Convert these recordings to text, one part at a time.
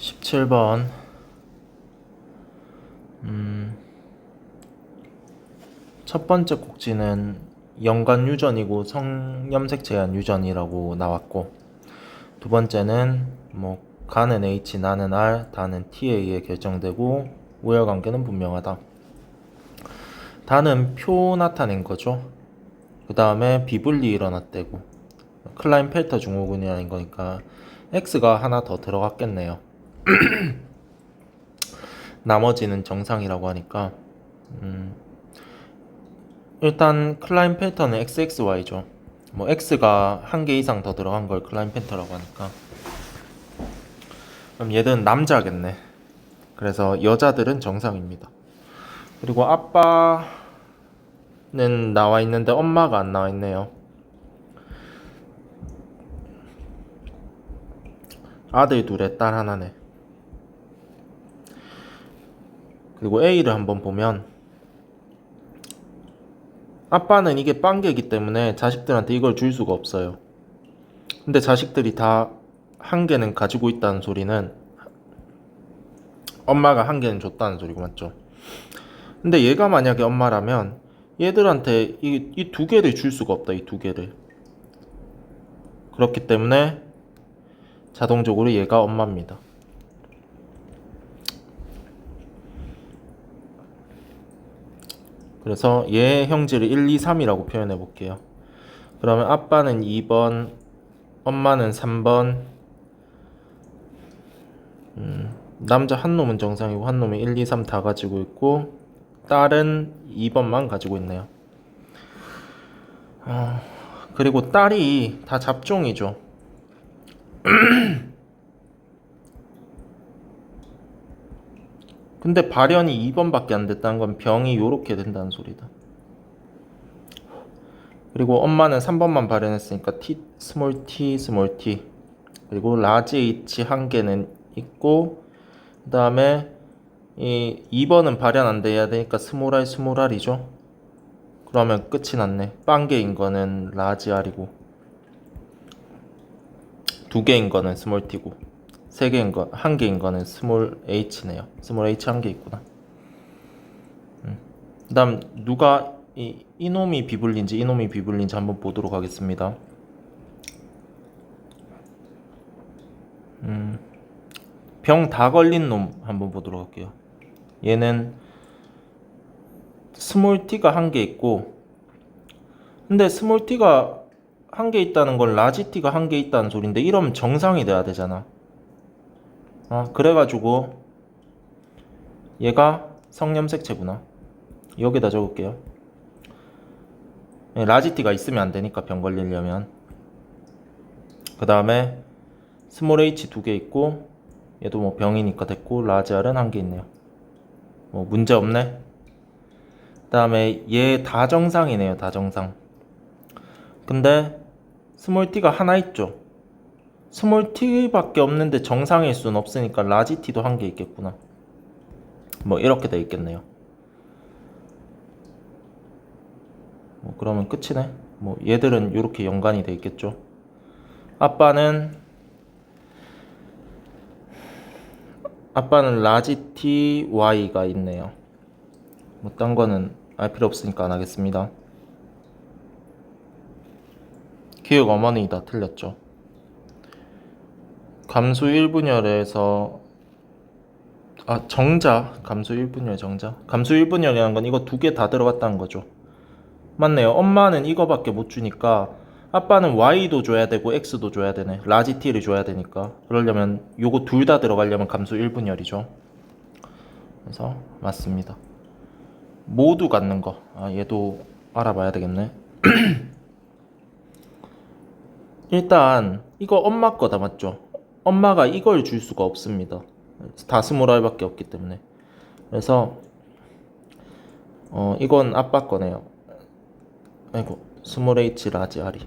17번 음, 첫 번째 꼭지는 연관 유전이고 성염색 제한 유전이라고 나왔고 두 번째는 뭐 가는 H 나는 R T에 의해 결정되고 우열관계는 분명하다. 다는 표 나타낸 거죠. 그 다음에 비분리 일어났대고 클라인 펠터 증후군이라는 거니까 X가 하나 더 들어갔겠네요. 나머지는 정상이라고 하니까 음, 일단 클라인펠터는 XXY죠. 뭐 X가 한 개 이상 더 들어간 걸 클라인펠터라고 하니까 그럼 얘는 남자겠네. 그래서 여자들은 정상입니다. 그리고 아빠는 나와 있는데 엄마가 안 나와 있네요. 아들 둘에 딸 하나네. 그리고 A를 한번 보면 아빠는 이게 빵개이기 때문에 자식들한테 이걸 줄 수가 없어요. 근데 자식들이 다 한 개는 가지고 있다는 소리는 엄마가 한 개는 줬다는 소리고 맞죠? 근데 얘가 만약에 엄마라면 얘들한테 이이두 개를 줄 수가 없다. 이 두 개를. 그렇기 때문에 자동적으로 얘가 엄마입니다. 그래서 얘 형질을 1, 2, 3이라고 표현해 볼게요. 그러면 아빠는 2번, 엄마는 3번, 음, 남자 한 놈은 정상이고 한 놈이 1, 2, 3 다 가지고 있고 딸은 2번만 가지고 있네요. 어, 그리고 딸이 다 잡종이죠. 근데 발현이 2번밖에 안 됐다는 건 병이 요렇게 된다는 소리다. 그리고 엄마는 3번만 발현했으니까 T, 스몰 t, 스몰 t. 그리고 라지 H 한 개는 있고, 그 다음에 이 2번은 발현 안 돼야 되니까 스몰 r, 스몰 r이죠. 그러면 끝이 났네. 빵 개인 거는 라지 r이고, 두 개인 거는 스몰 t고. 세 개인 거, 한 개인 거는 스몰 h네요. 스몰 h 한 개 있구나. 음. 그다음 누가 이 이놈이 비불린지 이놈이 비불린지 한번 보도록 하겠습니다. 음. 병 다 걸린 놈 한번 보도록 할게요. 얘는 스몰 t가 한 개 있고 근데 스몰 t가 한 개 있다는 건 라지 t가 한 개 있다는 소린데 이러면 정상이 돼야 되잖아. 어, 그래가지고 얘가 성염색체구나. 여기다 적을게요. 예, 라지티가 있으면 안 되니까 병 걸리려면. 그 다음에 스몰 h 두 개 있고 얘도 뭐 병이니까 됐고 라지 r은 한 개 있네요. 뭐 문제 없네. 그 다음에 얘 다 정상이네요. 다 정상. 근데 스몰 t가 하나 있죠. 스몰 t밖에 없는데 정상일 수는 없으니까 라지 t도 한 개 있겠구나. 뭐 이렇게 돼 있겠네요. 뭐 그러면 끝이네. 뭐 얘들은 이렇게 연관이 돼 있겠죠. 아빠는 아빠는 라지 t y가 있네요. 뭐 딴 거는 알 필요 없으니까 안 하겠습니다. 기억 어머니 다 틀렸죠. 감수 1분열에서 아 정자 감수 1분열 정자? 감수 1분열이라는 건 이거 두 개 다 들어갔다는 거죠. 맞네요. 엄마는 이거밖에 못 주니까 아빠는 y도 줘야 되고 x도 줘야 되네. 라지 t를 줘야 되니까. 그러려면 요거 둘 다 들어가려면 감수 1분열이죠. 그래서 맞습니다. 모두 갖는 거 아 얘도 알아봐야 되겠네. 일단 이거 엄마 거다 맞죠 엄마가 이걸 줄 수가 없습니다. 다 스몰 r밖에 없기 때문에. 그래서 어 이건 아빠 거네요. 아이고 스몰 h 라지 r이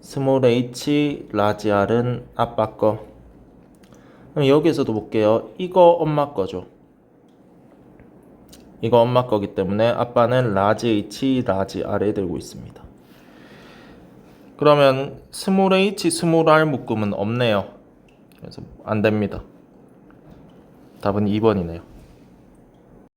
스몰 h 라지 r은 아빠 거. 여기에서도 볼게요. 이거 엄마 거죠. 이거 엄마 거기 때문에 아빠는 라지 h 라지 r에 들고 있습니다. 그러면 스몰 h 스몰 r 묶음은 없네요. 그래서 안 됩니다. 답은 2번이네요.